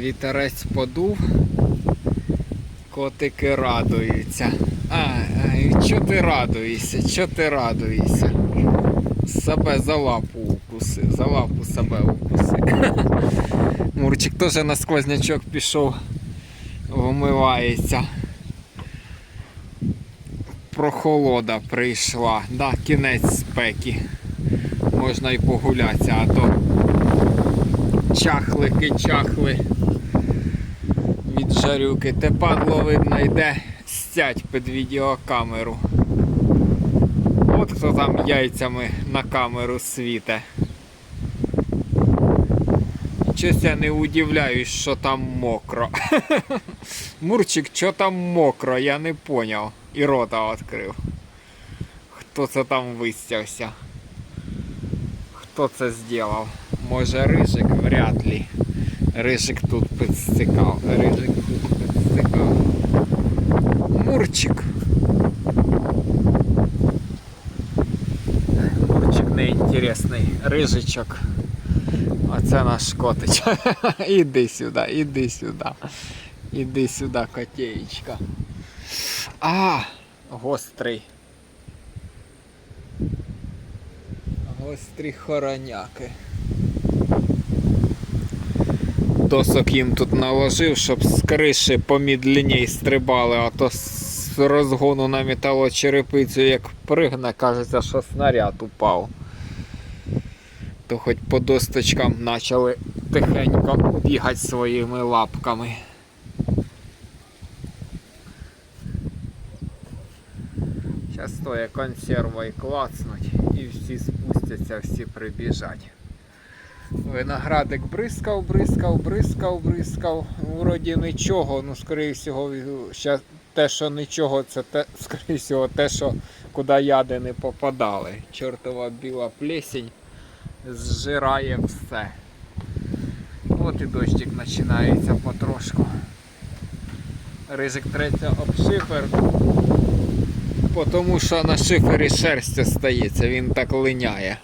Вітерець подув. Котики радуються. А, а ти радуєшся? Чого ти радуєшся? Себе за лапу укуси, за лапу себе укуси. Мурчик теж на сквознячок пішов, вмивається. Прохолода прийшла, да, кінець спеки. Можна й погулятися, а то чахлики, чахли жарюки. Те падло видно йде стять під відеокамеру. От хто там яйцями на камеру світе. Щось я не удивляюсь, що там мокро. Мурчик, що там мокро, я не поняв. І рота відкрив. Хто це там вистявся? Хто це зробив? Може рижик? Вряд ли. Рижик тут підстикав. Рижик. Мурчик. Мурчик неінтересний. Рижичок. Оце наш котич. іди сюди, іди сюди. Іди сюди, котеєчка. А, гострий. Гострі хороняки. Досок їм тут наложив, щоб з криші помідлінній стрибали, а то розгону на металочерепицю як пригне, кажеться, що снаряд упав. То хоч по досточкам почали тихенько бігати своїми лапками. Зараз стоє консерва і клацнуть, і всі спустяться, всі прибіжать. Виноградик бризкав, бризкав, бризкав, бризкав. Вроді нічого, ну, скоріше всього, щас те, що нічого, це те, скоріше всього, те, що куди яди не попадали. Чортова біла плесень зжирає все. От і дощик починається потрошку. Ризик треться об шифер, тому що на шифері шерсть остається, він так линяє.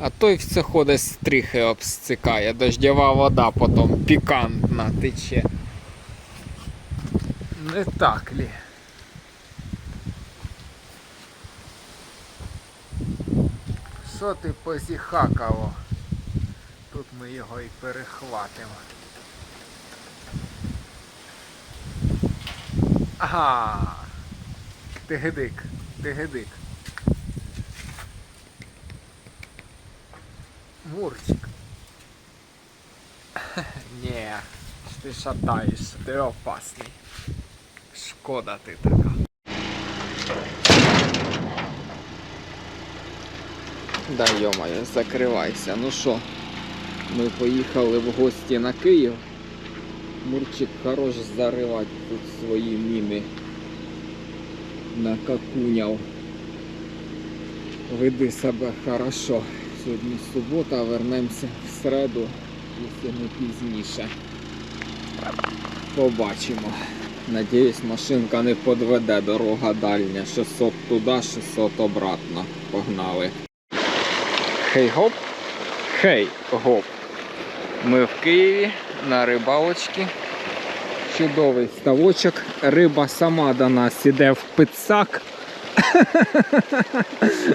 А той все ходить стріхи обстикає, дождєва вода потім пікантна тече. Не так лі? Що ти позіхакало? Тут ми його і перехватимо. Ага. Тигидик, тигидик. Мурчик. Ні, ти шатаєшся, ти опасний. Шкода ти така. Да йомаю, закривайся. Ну що, ми поїхали в гості на Київ. Мурчик хорош заривати тут свої міни. Накакуняв. Веди себе хорошо. Сьогодні субота, вернемося в середу, якщо не пізніше. Побачимо. Надіюсь, машинка не подведе дорога дальня. 600 туди, 600 обратно. Погнали. Хей гоп. Хей гоп. Ми в Києві на рибалочці. Чудовий ставочок. Риба сама до нас іде в пицак.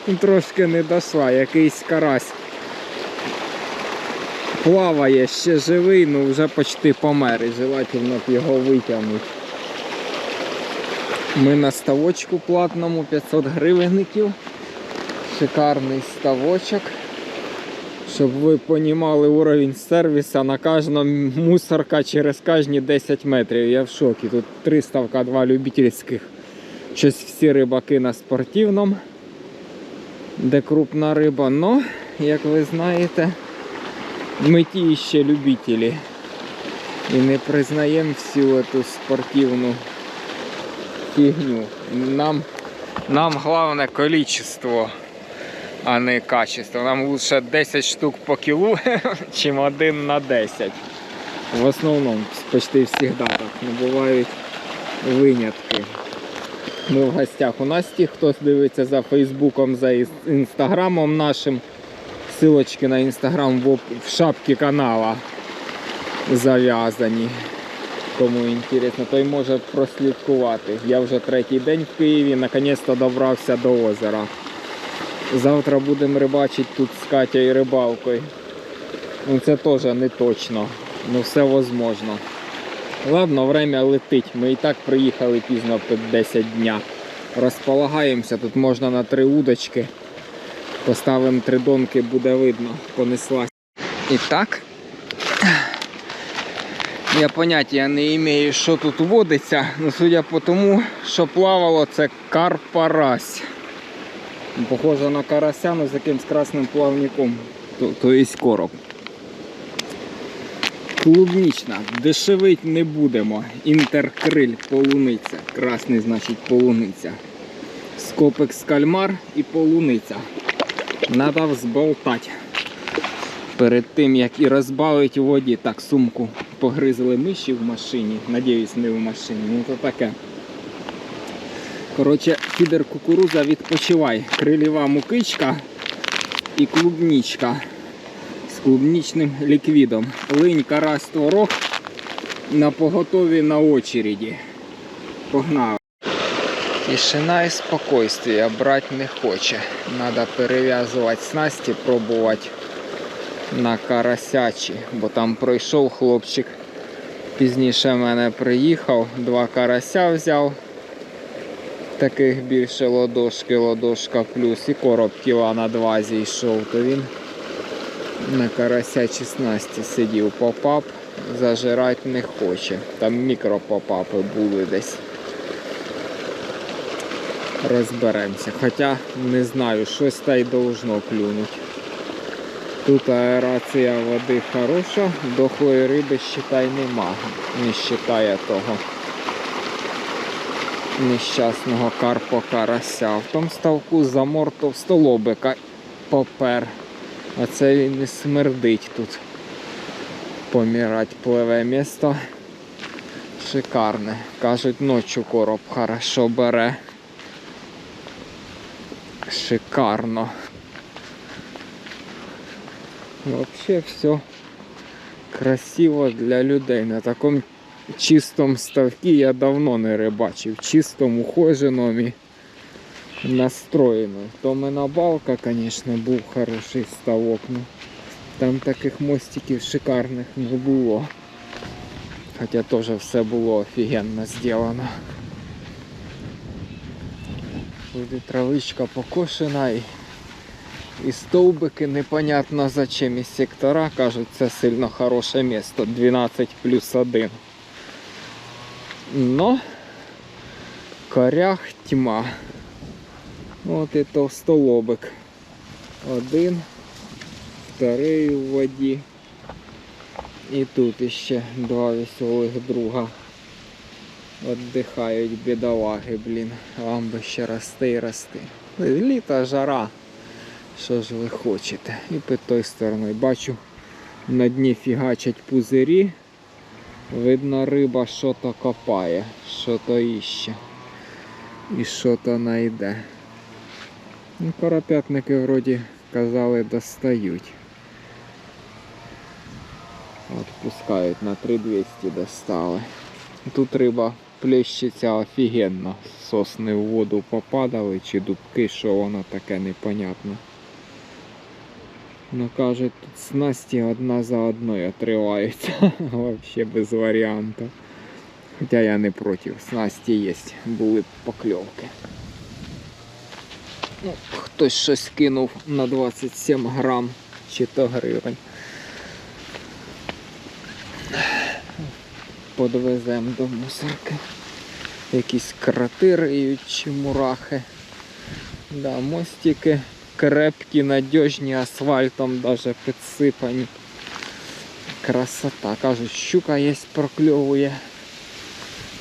Трошки не дошла, якийсь карась. Плаває ще живий, ну вже почти помер і желательно б його витягнути. Ми на ставочку платному 500 гривенників. Шикарний ставочок. Щоб ви понімали уровень сервіса на кожному мусорка через кожні 10 метрів. Я в шокі. Тут 300 два любительських. Щось всі рибаки на спортивному, де крупна риба. Ну, як ви знаєте, ми ті ще любителі. І не признаємо всю цю спортивну фігню. Нам, нам головне количество, а не качество. Нам лучше 10 штук по кілу, чим один на 10. В основному почти завжди так. Не бувають винятки. Ми в гостях у Насті, хтось дивиться за Фейсбуком, за інстаграмом нашим. Силочки на інстаграм в шапці канала. зав'язані. Кому інтересно, той може прослідкувати. Я вже третій день в Києві, наконець-то добрався до озера. Завтра будемо рибачити тут з Катєю рибалкою. Ну це теж не точно. Ну все возможно. Ладно, время летить. Ми і так приїхали пізно під 10 дня. Розполагаємося, тут можна на три удочки. Поставимо три донки, буде видно. Понеслась. І так. Я поняття не маю, що тут водиться, але судя по тому, що плавало, це карпарась. Похоже на карася, але з якимсь красним плавником. То, то є короб. Клубнічна, дешевить не будемо. Інтеркриль полуниця. Красний значить полуниця. Скопекс кальмар і полуниця. Надо взболтати. Перед тим як і розбавити у воді, так сумку погризли миші в машині. Надіюсь, не в машині. Ну то таке. Коротше, фідер кукуруза відпочивай. Крилєва мукичка і клубнічка з клубнічним ліквідом. Линь, карась, творог на поготові на очереді. Погнали. Тишина і спокойствие брати не хоче. Надо перев'язувати снасті, пробувати на карасячі, бо там пройшов хлопчик. Пізніше мене приїхав, два карася взяв. Таких більше ладошки, ладошка плюс і короб кіла на два зійшов, то він на карасячій снасті сидів попап, зажирати не хоче. Там мікропопапи були десь. Розберемося. Хоча не знаю, щось та й должно клюнути. Тут аерація води хороша, дохлої риби считай нема. Не вважає того нещасного карпо карася. В тому ставку замор товстолобика попер. А це він не смердить тут. Помірать пливе місто. Шикарне. Кажуть, ночі короб хорошо бере. Шикарно. Вообще все красиво для людей. На такому чистому ставкі я давно не рибачив. Чистому, ухоженому і настроєному. То балка, звісно, був хороший ставок. Ну, там таких мостиків шикарних не було. Хоча теж все було офігенно зроблено. Буде травичка покошена і і стовбики непонятно зачем із сектора кажуть, це сильно хороше місто 12 плюс 1. Но корях тьма. От і товстолобик. Один, вторий у воді. І тут іще два веселих друга. Отдихають бідолаги, блін. Вам би ще рости і рости. Літо жара. Що ж ви хочете? І під той стороною бачу, на дні фігачать пузирі. Видно, риба що-то копає, що-то іще. І що-то найде. Ну, Коропятники вроді казали достають. От пускають на 3200 достали. Тут риба плещеться офігенно. Сосни в воду попадали чи дубки, що воно таке непонятно. Ну кажуть, тут снасті одна за одною отриваються. Вообще без варіанту. Хоча я не проти, снасті є, були б покльовки. Ну, хтось щось кинув на 27 грам чи то гривень. Подвеземо до мусорки. Якісь кроти риють чи мурахи. Да, мостики крепкі, надіжні, асфальтом даже підсипані. Красота. Кажуть, щука є, прокльовує.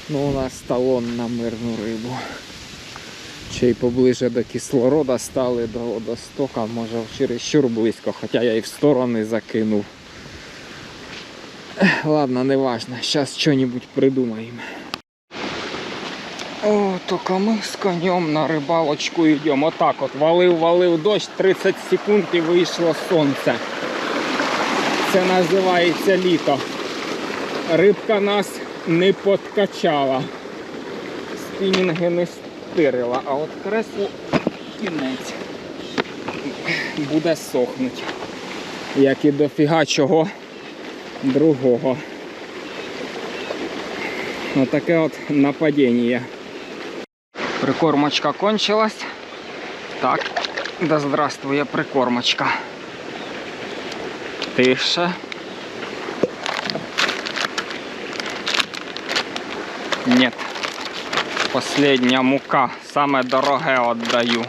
Ну, у нас талон на мирну рибу. Ще й поближе до кислорода стали до водостока, може чересчур близько, хоча я і в сторони закинув. Ладно, не важно, зараз щось придумаємо. Тільки ми з конем на рибалочку йдемо. Отак от валив, валив дощ, 30 секунд і вийшло сонце. Це називається літо. Рибка нас не подкачала. Спінінги не стирила, а от кресло кінець буде сохнуть. Як і дофіга чого другого. Отаке от нападіння. Прикормочка кончилась. Так, да здравствує прикормочка. Тише. Нет. Последня мука. Саме дороге отдаю.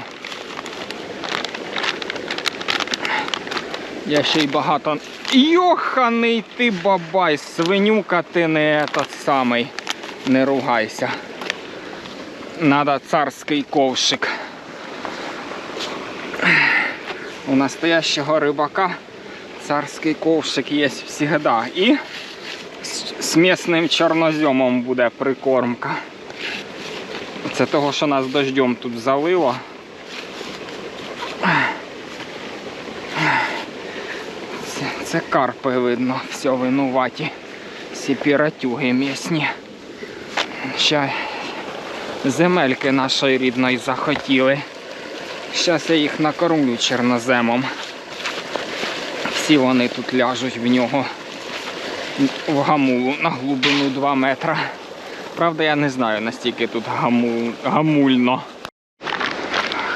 Я ще й багато. Йоханий ти бабай, свинюка ти не этот самий. Не ругайся. Надо царський ковшик. У настоящего рыбака царський ковшик є всегда. І з- з місним чорноземом буде прикормка. Це того, що нас дождем тут залило. Це, карпи видно, все винуваті. Всі піратюги місні. Ще земельки нашої рідної захотіли. Зараз я їх накормлю чорноземом. Всі вони тут ляжуть в нього в гамулу на глибину 2 метра. Правда, я не знаю, настільки тут гаму... гамульно.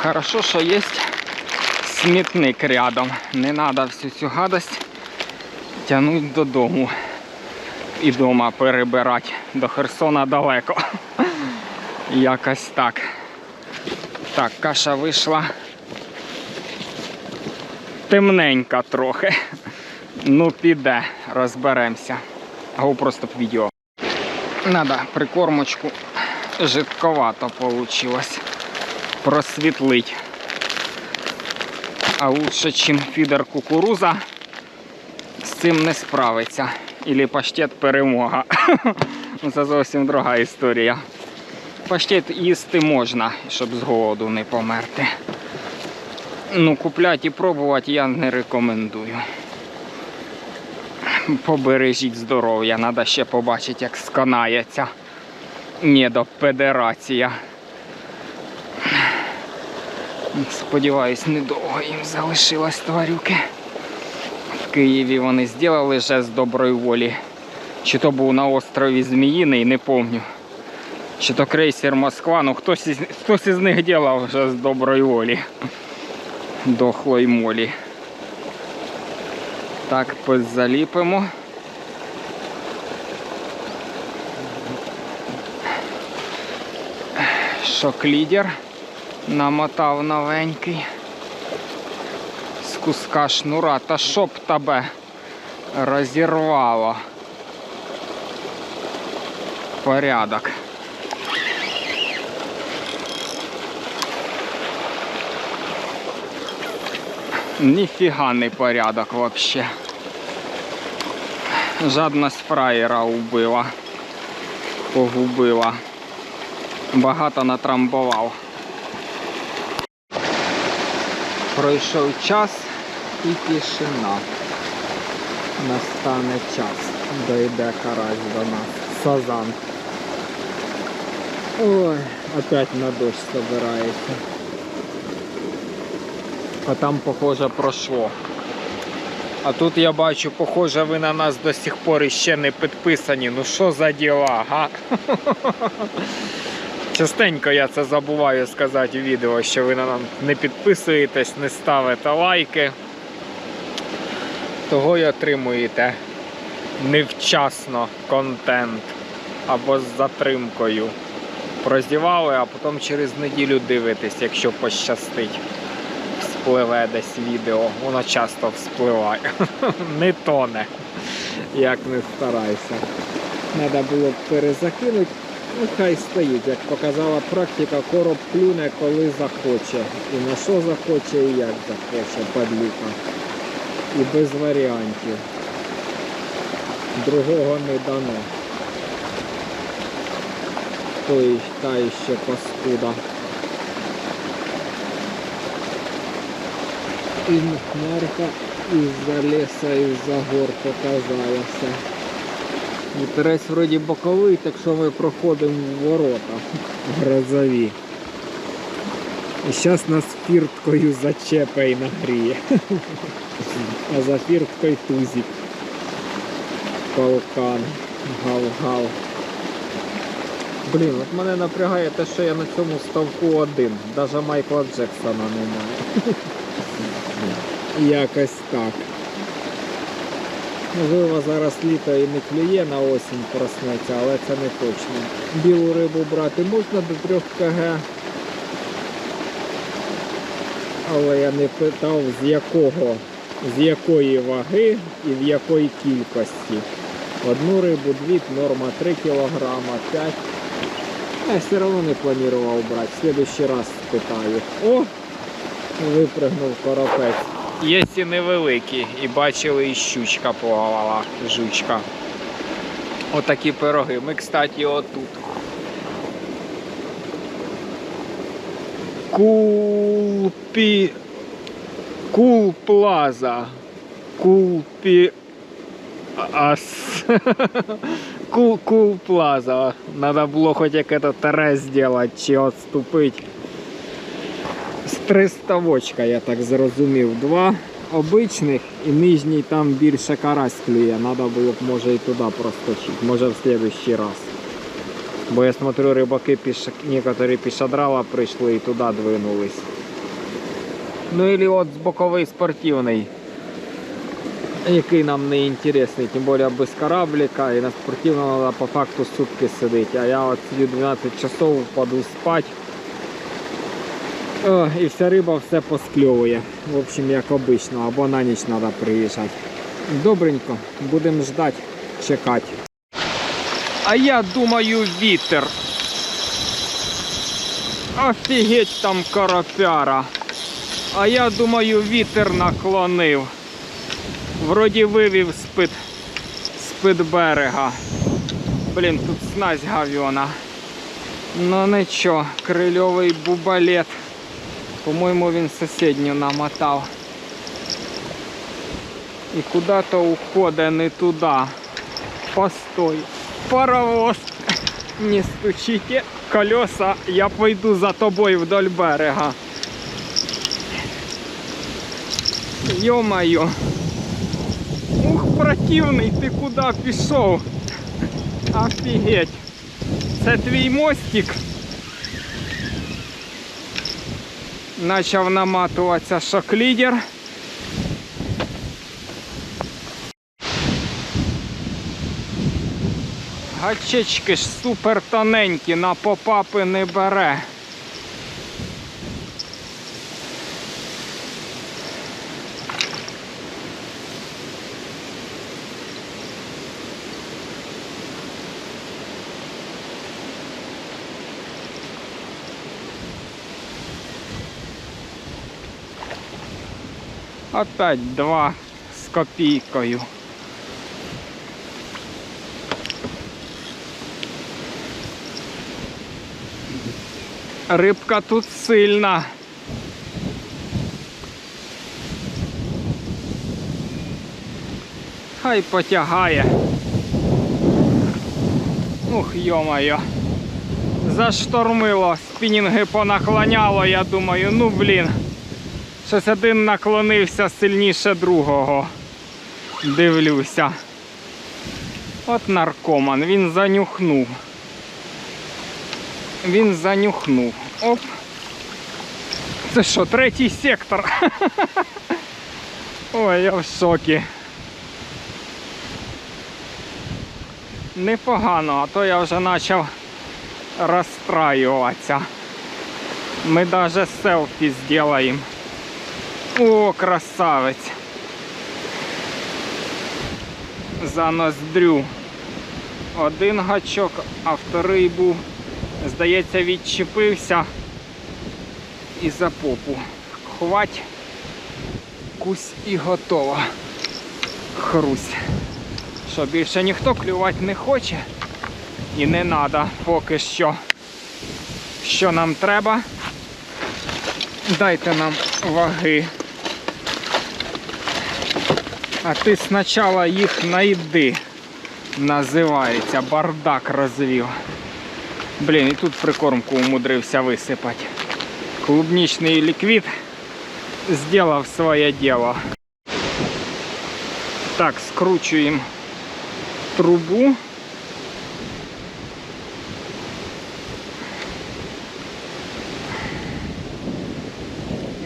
Хорошо, що є смітник рядом. Не треба всю цю гадость тягнути додому. І дома перебирати. До Херсона далеко. Якось так. Так, каша вийшла темненька трохи. Ну, піде, розберемося. Або просто відео. Надо прикормочку жидковато вийшло. Просвітлить. А лучше, чим фідер кукуруза, з цим не справиться. Ілі паштет перемога. Ну, Це зовсім друга історія. Паштет їсти можна, щоб з голоду не померти. Ну, купляти і пробувати я не рекомендую. Побережіть здоров'я, треба ще побачити, як сканається недопедерація. Сподіваюсь, недовго їм залишилось тварюки. В Києві вони зробили жест доброї волі. Чи то був на острові Зміїний, не пам'ятаю. Чи то крейсер Москва, ну хтось із, хтось із них ділав жест доброї волі. Дохлої молі. Так, позаліпимо. Шок-лідер намотав новенький. З куска шнура. Та щоб тебе розірвало. Порядок. Ніфіга не порядок вообще. Жадність фраєра убила. Погубила. Багато натрамбував. Пройшов час і тишина. Настане час. Дойде карась до нас. Сазан. Ой, опять на дощ собирається. А там, похоже, пройшло. А тут я бачу, похоже, ви на нас до сих пор іще не підписані. Ну що за діла, га? Частенько я це забуваю сказати у відео, що ви на нас не підписуєтесь, не ставите лайки. Того й отримуєте невчасно контент або з затримкою. Проздівали, а потім через неділю дивитесь, якщо пощастить. Вспливе десь відео, воно часто вспливає. Не тоне, як не старайся. Треба було б перезакинути. Ну хай стоїть, як показала практика, короб клюне, коли захоче. І на що захоче, і як захоче, падлюка. І без варіантів. Другого не дано. Той та ще паскуда. І хмарка із-за леса, із-за гор показалася. І Терець вроді боковий, так що ми проходимо в ворота грозові. І зараз нас фірткою зачепає і нагріє. А за фірткою тузик. Полкан. Гал-гал. Блін, от мене напрягає те, що я на цьому ставку один. Даже Майкла Джексона немає. Якось так. Можливо, зараз літо і не клює на осінь проснеться, але це не точно. Білу рибу брати можна до 3 кг. Але я не питав з якого, з якої ваги і в якої кількості. Одну рибу, дві, норма 3 кг, 5 Я все одно не планував брати. В следующий раз спитаю. О! Випрыгнув коропець. Є і невеликі, і бачили і щучка плавала, жучка. Отакі пироги. Ми, кстати, отут. Кулпі. Кул Плаза. Кулпі. Ас. Кул, кул Плаза. Надо було хоч як это таре зробити чи отступити. Три ставочка, я так зрозумів. Два обичних і нижній там більше карась клює. Надо було б може і туди проскочити. Може в следующий раз. Бо я смотрю, рибаки піш... пішадрала прийшли і туди двинулись. Ну или от боковий спортивний. Який нам не інтересний, тим більше без кораблика і на спортивному треба по факту сутки сидіти. А я от сидю 12 часов, впаду спати. О, і вся риба все поскльовує. В общем, як обично, або на ніч треба приїжджати. Добренько, будемо ждати, чекати. А я думаю, вітер. Офігеть там коропяра. А я думаю, вітер наклонив. Вроді вивів з-під берега. Блін, тут снасть гавьона. Ну нічого, крильовий бубалет. По-моєму, він сусідню намотав. І куди-то уходить не туди. Постой. Паровоз. Не стучите колеса, я пойду за тобою вдоль берега. Ё-моё. Ух, противний, ти куди пішов? Офігеть. Це твій мостик. Почав наматуватися шок-лідер. Гачечки ж супер тоненькі, на попапи не бере. Опять два з копійкою. Рибка тут сильна. Хай потягає. Ух, йо-моє. Заштормило, спінінги понаклоняло, я думаю, ну блін. Щось один наклонився сильніше другого. Дивлюся. От наркоман, він занюхнув. Він занюхнув. Оп. Це що, третій сектор? Ой, я в шокі. Непогано, а то я вже почав розстраюватися. Ми навіть селфі зробимо. О, красавець. За ноздрю. Один гачок, а вторий був, здається, відчепився і за попу. Хвать, кусь і готово. Хрусь. Що більше ніхто клювати не хоче і не треба поки що. Що нам треба? Дайте нам ваги. А ти спочатку їх найди. Називається бардак розвів. Блін, і тут прикормку умудрився висипати. Клубничний ліквід зробив своє діло. Так, скручуємо трубу.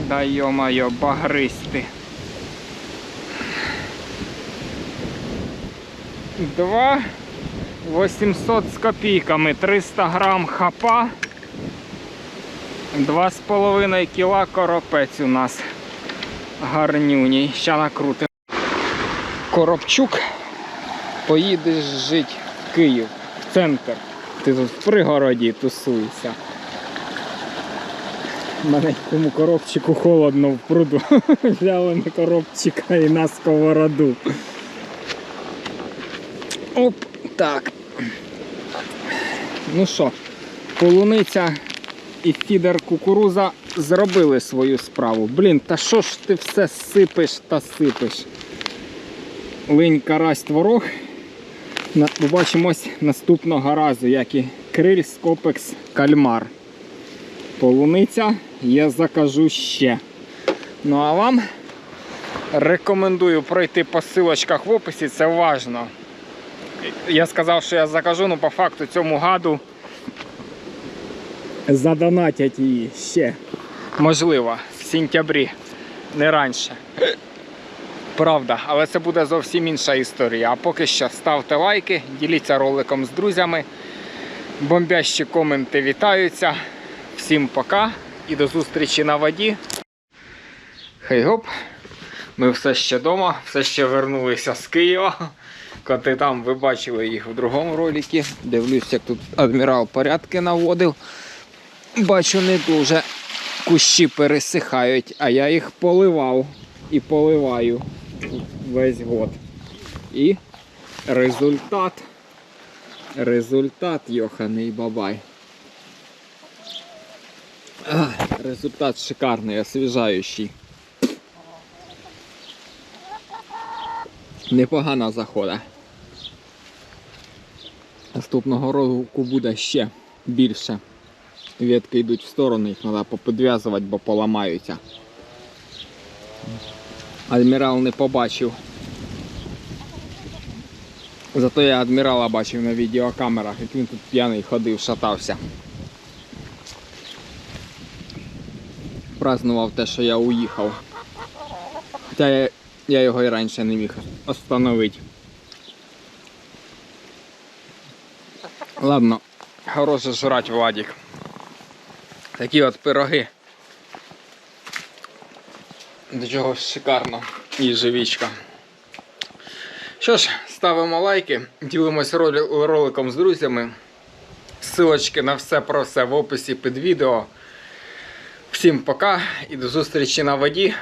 Да ё-моё, багристи. Два 800 з копійками, 300 грам хапа, 2,5 кіла коропець у нас гарнюній. Ща накрутимо. Коробчук, поїдеш жити в Київ, в центр. Ти тут в пригороді тусуєшся. Маленькому коробчику холодно в пруду. Взяли ми коробчика і на сковороду. Оп, так. Ну що, полуниця і фідер кукуруза зробили свою справу. Блін, та що ж ти все сипеш та сипеш? Линь карась творог. Побачимось наступного разу, як і криль, скопекс, кальмар. Полуниця я закажу ще. Ну а вам рекомендую пройти по силочках в описі, це важно. Я сказав, що я закажу, але по факту цьому гаду задонатять її ще. Можливо, в сентябрі, не раніше. Правда, але це буде зовсім інша історія. А поки що ставте лайки, діліться роликом з друзями. Бомбящі коменти вітаються. Всім пока і до зустрічі на воді. Хей гоп. Ми все ще вдома, все ще вернулися з Києва. Коти там ви бачили їх в другому роликі. Дивлюсь, як тут адмірал порядки наводив. Бачу, не дуже кущі пересихають, а я їх поливав і поливаю весь год. І результат. Результат, йоханий бабай. Результат шикарний, освіжаючий. Непогана захода. Наступного року буде ще більше. Ветки йдуть в сторону, їх треба попідв'язувати, бо поламаються. Адмірал не побачив. Зато я адмірала бачив на відеокамерах, як він тут п'яний ходив, шатався. Празнував те, що я уїхав. Хоча я його і раніше не міг остановити. Ладно, хороше жрать, Владик. Такі от пироги. До чого шикарно. І живічка. Що ж, ставимо лайки, ділимось роликом з друзями. Ссылочки на все про все в описі під відео. Всім пока і до зустрічі на воді.